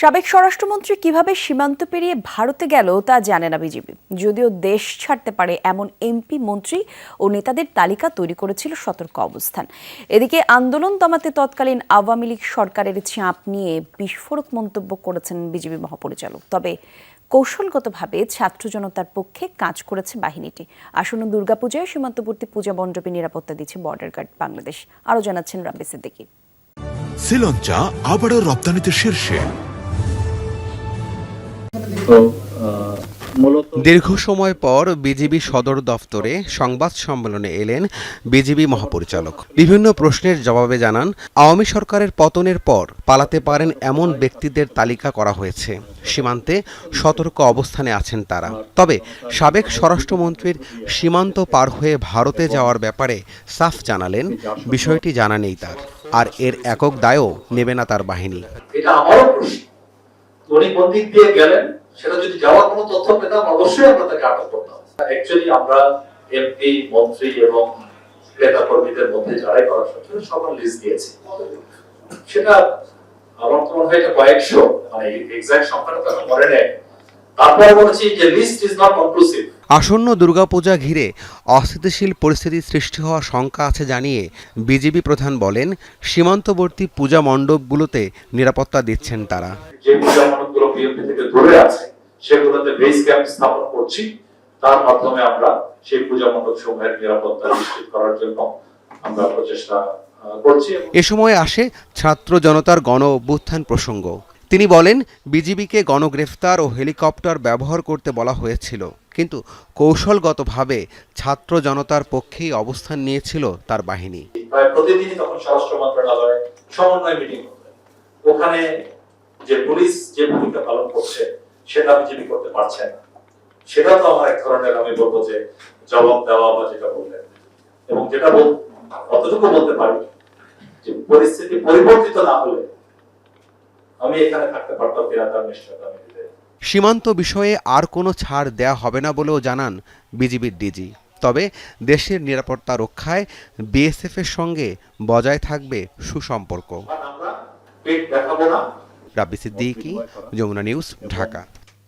সাবেক স্বরাষ্ট্রমন্ত্রী কীভাবে সীমান্ত পেরিয়ে ভারতে গেল তা জানে না বিজেপি। যদিও দেশ ছাড়তে পারে এমন এমপি, মন্ত্রী ও নেতাদের তালিকা তৈরি করেছিল সতর্ক অবস্থান। এদিকে আন্দোলন দমাতে তৎকালীন আওয়ামী লীগ সরকারের চাপ নিয়ে বিস্ফোরক মন্তব্য করেছেন বিজেপি মহাপরিচালক। তবে কৌশলগতভাবে ছাত্র জনতার পক্ষে কাজ করেছে বাহিনীটি। আসন্ন দুর্গাপূজায় সীমান্তবর্তী পূজা মণ্ডপে নিরাপত্তা দিচ্ছে বর্ডার গার্ড বাংলাদেশ। আরও জানাচ্ছেন রাব্বি সিদ্দিকী। শ্রীলঙ্কা আবারও রপ্তানিতে শীর্ষে। তো দীর্ঘ সময় পর বিজিবি সদর দফতরে সংবাদ সম্মেলনে এলেন বিজিবি মহাপরিচালক। বিভিন্ন প্রশ্নের জবাবে জানান আওয়ামী সরকারের পতনের পর পালাতে পারেন এমন ব্যক্তিদের তালিকা করা হয়েছে। সীমান্তে সতর্ক অবস্থানে আছেন তারা। তবে সাবেক স্বরাষ্ট্রমন্ত্রীর সীমান্ত পার হয়ে ভারতে যাওয়ার ব্যাপারে সাফ জানালেন বিষয়টি জানা নেই তার। আর এর একক দায়ও নেবে না তার বাহিনী। এটা আমারও প্রশ্ন উনি কোন দিক দিয়ে গেলেন সেটা যদি যাওয়ার কোনো তথ্য পেতাম, অবশ্যই আমরা তাকে আটক করতাম। অ্যাকচুয়ালি আমরা এমপি মন্ত্রী এবং নেতা কর্মীদের মধ্যে যারাই করার সত্ত্বে সবার লিস্ট দিয়েছি। সেটা আমার তো মনে হয় কয়েকশো মানে এক্সাক্ট সংখ্যাটা তো এখন মনে নেই। তারপর বলেছি যে লিস্ট ইজ নট কনক্লুসিভ আসন্ন দুর্গাপূজা ঘিরে অস্থিতিশীল পরিস্থিতি সৃষ্টি হওয়ার শঙ্কা আছে জানিয়ে বিজেপি প্রধান বলেন সীমান্তবর্তী পূজা মণ্ডপগুলোতে নিরাপত্তা দিচ্ছেন তারা। যে পূজা মণ্ডপগুলো থেকে দূরে আছে সেগুলোতে বেস ক্যাম্প স্থাপন করছি। তার মাধ্যমে আমরা সেই পূজা মণ্ডপ সমূহের নিরাপত্তা নিশ্চিত করার জন্য আমরা প্রচেষ্টা করছি। এ সময় আসে ছাত্র জনতার গণ অভ্যুত্থান প্রসঙ্গ। তিনি বলেন, বিজিবিকে গণগ্রেফতার ও হেলিকপ্টার ব্যবহার করতে বলা হয়েছিল, কিন্তু কৌশলগতভাবে ছাত্র জনতার পক্ষেই অবস্থান নিয়েছিল তার বাহিনী। প্রতিদিনই তখন স্বরাষ্ট্র সমন্বয় মিটিং ওখানে যে পুলিশ যে ভূমিকা পালন করছে, সেটা বিজেপি করতে পারছে না। সেটা তো আমার এক ধরনের আমি বলব যে জবাব দেওয়া বা যেটা বললেন। এবং যেটা অতটুকু বলতে পারি যে পরিস্থিতি পরিবর্তিত না হলে আমি এখানে থাকতে পারতাম কিনা তার নিশ্চয়তা আমি দিতে সীমান্ত বিষয়ে আর কোনো ছাড় দেয়া হবে না বলেও জানান বিজিবির ডিজি। তবে দেশের নিরাপত্তা রক্ষায় বিএসএফ এর সঙ্গে বজায় থাকবে সুসম্পর্ক। রাব্বি সিদ্দিকী যমুনা নিউজ ঢাকা।